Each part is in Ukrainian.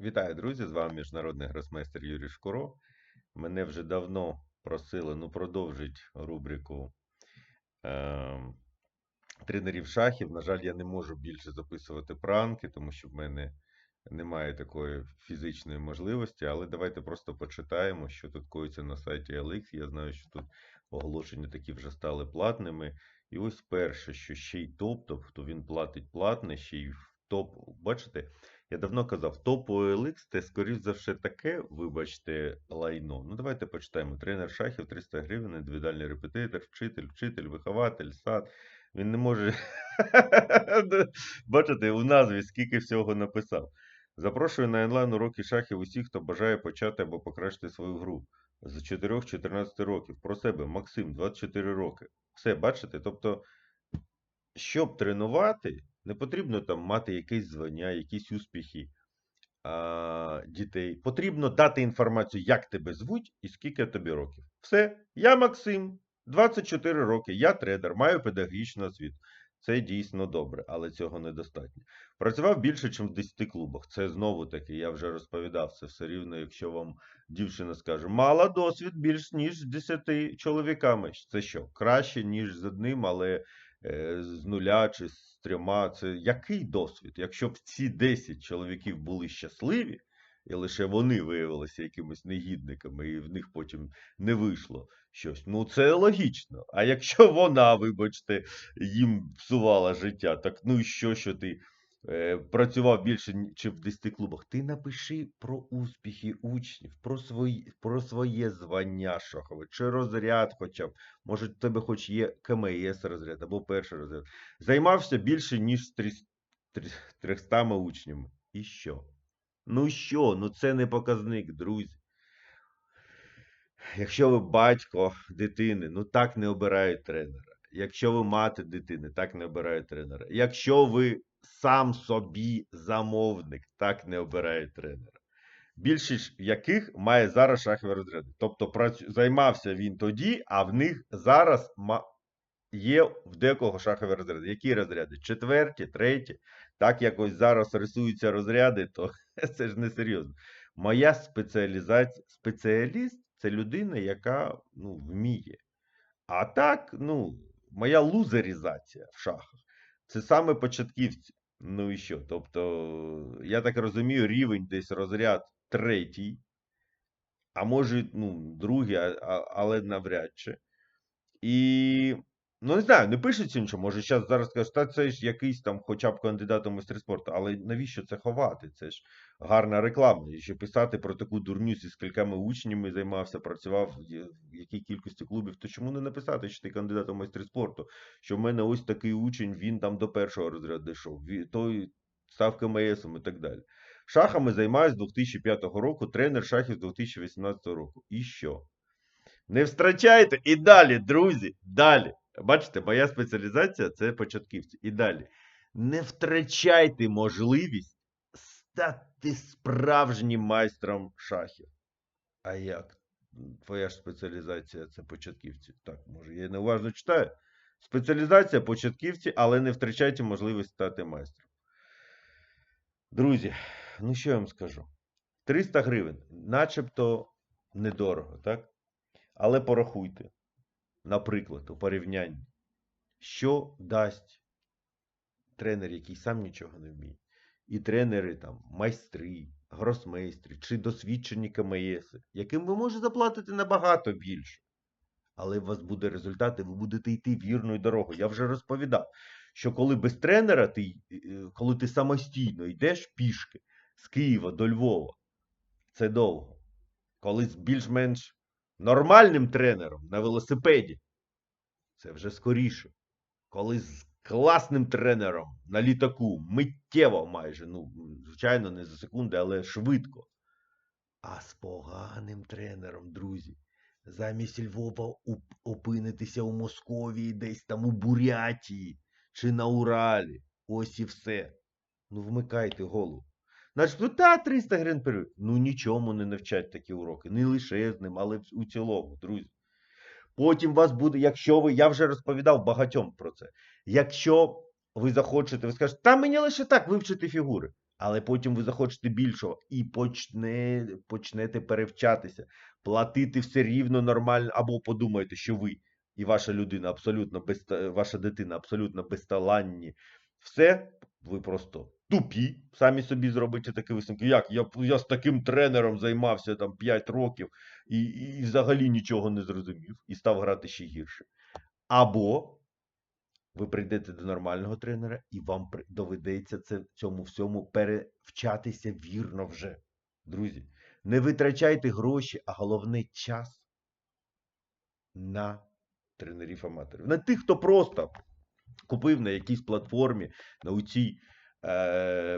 Вітаю, друзі! З вами міжнародний гросмейстер Юрій Шкуро. Мене вже давно просили ну, продовжити рубрику е, тренерів шахів. На жаль, я не можу більше записувати пранки, тому що в мене немає такої фізичної можливості. Але давайте просто почитаємо, що тут коїться на сайті LX. Я знаю, що тут оголошення такі вже стали платними. І ось перше, що ще й топ, тобто він платить платне, ще й топ. Бачите? Я давно казав, топ OLX це, скоріш за все, таке, вибачте, лайно. Ну, давайте почитаємо. Тренер шахів 300 гривень, індивідуальний репетитор, вчитель, вчитель, вихователь, сад. Він не може. Бачите, у назві скільки всього написав. Запрошую на онлайн уроки шахів усіх, хто бажає почати або покращити свою гру. З 4-14 років. Про себе, Максим, 24 роки. Все, бачите? Тобто, щоб тренувати, не потрібно там мати якесь звання, якісь успіхи а, дітей. Потрібно дати інформацію, як тебе звуть і скільки тобі років. Все, я Максим, 24 роки, я тренер, маю педагогічну освіту. Це дійсно добре, але цього недостатньо. Працював більше, ніж в 10 клубах. Це знову таки, я вже розповідав це все рівно, якщо вам дівчина скаже, мала досвід більш ніж з 10 чоловіками. Це що? Краще, ніж з одним, але е, з нуля чи з трьома. Це який досвід? Якщо б ці 10 чоловіків були щасливі, і лише вони виявилися якимись негідниками, і в них потім не вийшло щось. Ну, це логічно. А якщо вона, вибачте, їм псувала життя, так ну і що, що ти працював більше, ніж в 10 клубах? Ти напиши про успіхи учнів, про свої, про своє звання шахове, чи розряд хоча б. Може, в тебе хоч є КМС розряд або перший розряд. Займався більше, ніж 300 учнями. І що? Ну що? Ну це не показник, друзі. Якщо ви батько дитини, ну так не обирають тренера. Якщо ви мати дитини, так не обирають тренера. Якщо ви сам собі замовник, так не обирають тренера. Більшість яких має зараз шахові розряди. Тобто працю... займався він тоді, а в них зараз є в декого шахові розряди. Які розряди? Четверті, треті. Так якось зараз рисуються розряди, то це ж не серйозно. Моя спеціалізація, спеціаліст це людина, яка ну, вміє. А так, ну, моя лузерізація в шахах це саме початківці. Ну і що? Тобто, я так розумію, рівень десь розряд третій, а може, ну, другий, але навряд чи. І Ну, не знаю, не пишеться нічого. Може, зараз зараз скажуть, та це ж якийсь там хоча б кандидат у майстри спорту. Але навіщо це ховати? Це ж гарна реклама. І ще писати про таку дурню зі скількома учнями займався, працював в якій кількості клубів, то чому не написати, що ти кандидат у майстри спорту? Що в мене ось такий учень, він там до першого розряду йшов, той став КМСом і так далі. Шахами займаюся з 2005 року, тренер шахів з 2018 року. І що? Не втрачайте і далі, друзі, далі. Бачите, моя спеціалізація це початківці. І далі. Не втрачайте можливість стати справжнім майстром шахів. А як? Твоя ж спеціалізація це початківці. Так, може, я неуважно читаю. Спеціалізація початківці, але не втрачайте можливість стати майстром. Друзі, ну що я вам скажу? 300 гривень, начебто недорого, так? Але порахуйте наприклад, у порівнянні, що дасть тренер, який сам нічого не вміє, і тренери там, майстри, гросмейстри чи досвідчені КМС, яким ви можете заплатити набагато більше. Але у вас буде результат, і ви будете йти вірною дорогою. Я вже розповідав, що коли без тренера, ти, е, коли ти самостійно йдеш пішки з Києва до Львова, це довго. Коли більш-менш нормальним тренером на велосипеді. Це вже скоріше. Коли з класним тренером на літаку миттєво майже, ну, звичайно, не за секунди, але швидко. А з поганим тренером, друзі, замість Львова опинитися у Московії, десь там у Бурятії чи на Уралі. Ось і все. Ну, вмикайте голову. Значить, ну та 300 гривень період. Ну нічому не навчать такі уроки. Не лише з ним, але у цілому, друзі. Потім вас буде, якщо ви, я вже розповідав багатьом про це. Якщо ви захочете, ви скажете, та мені лише так вивчити фігури. Але потім ви захочете більшого і почне, почнете перевчатися, платити все рівно нормально, або подумаєте, що ви і ваша людина абсолютно без, ваша дитина абсолютно безталанні. Все, ви просто тупі, самі собі зробите такі висновки. Як? Я, я з таким тренером займався там 5 років і, і взагалі нічого не зрозумів, і став грати ще гірше. Або ви прийдете до нормального тренера, і вам доведеться це, цьому всьому перевчатися вірно вже. Друзі, не витрачайте гроші, а головне час на тренерів-аматорів. На тих, хто просто купив на якійсь платформі, на цій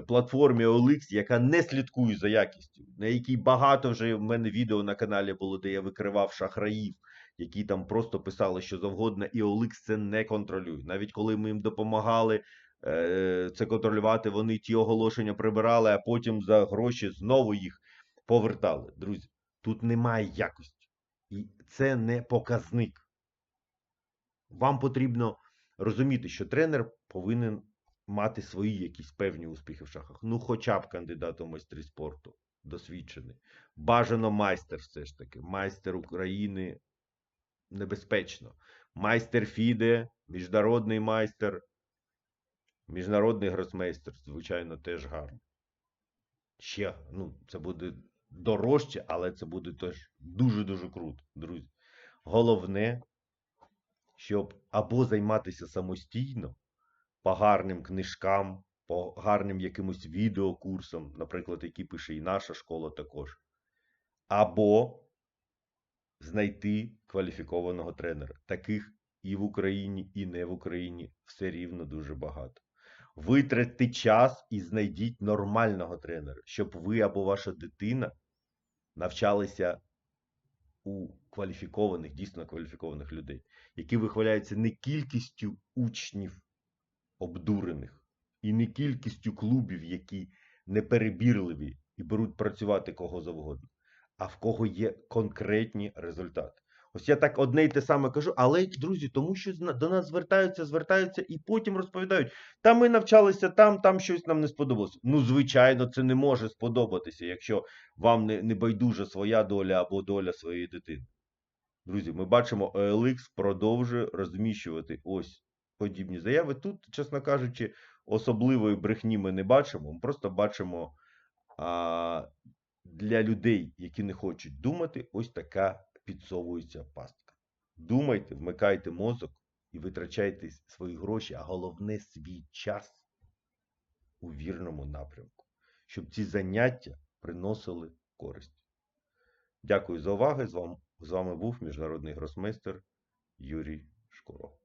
платформі OLX, яка не слідкує за якістю, на якій багато вже в мене відео на каналі було, де я викривав шахраїв, які там просто писали, що завгодно, і OLX це не контролює. Навіть коли ми їм допомагали е, це контролювати, вони ті оголошення прибирали, а потім за гроші знову їх повертали. Друзі, тут немає якості. І це не показник. Вам потрібно розуміти, що тренер повинен мати свої якісь певні успіхи в шахах. Ну, хоча б кандидат у майстри спорту, досвідчений. Бажано майстер все ж таки. Майстер України небезпечно. Майстер Фіде, міжнародний майстер, міжнародний гросмейстер, звичайно, теж гарно. Ще, ну, це буде дорожче, але це буде теж дуже-дуже круто, друзі. Головне, щоб або займатися самостійно по гарним книжкам, по гарним якимось відеокурсам, наприклад, які пише і наша школа також, або знайти кваліфікованого тренера. Таких і в Україні, і не в Україні все рівно дуже багато. Витратьте час і знайдіть нормального тренера, щоб ви або ваша дитина навчалися у кваліфікованих, дійсно кваліфікованих людей, які вихваляються не кількістю учнів обдурених, і не кількістю клубів, які неперебірливі і беруть працювати кого завгодно, а в кого є конкретні результати. Ось я так одне й те саме кажу, але, друзі, тому що до нас звертаються, звертаються і потім розповідають, та ми навчалися там, там щось нам не сподобалося. Ну, звичайно, це не може сподобатися, якщо вам не, не байдужа своя доля або доля своєї дитини. Друзі, ми бачимо, OLX продовжує розміщувати ось подібні заяви. Тут, чесно кажучи, особливої брехні ми не бачимо. Ми просто бачимо а, для людей, які не хочуть думати, ось така підсовується пастка. Думайте, вмикайте мозок і витрачайте свої гроші, а головне свій час у вірному напрямку, щоб ці заняття приносили користь. Дякую за увагу. З вами, був міжнародний гросмейстер Юрій Шкуров.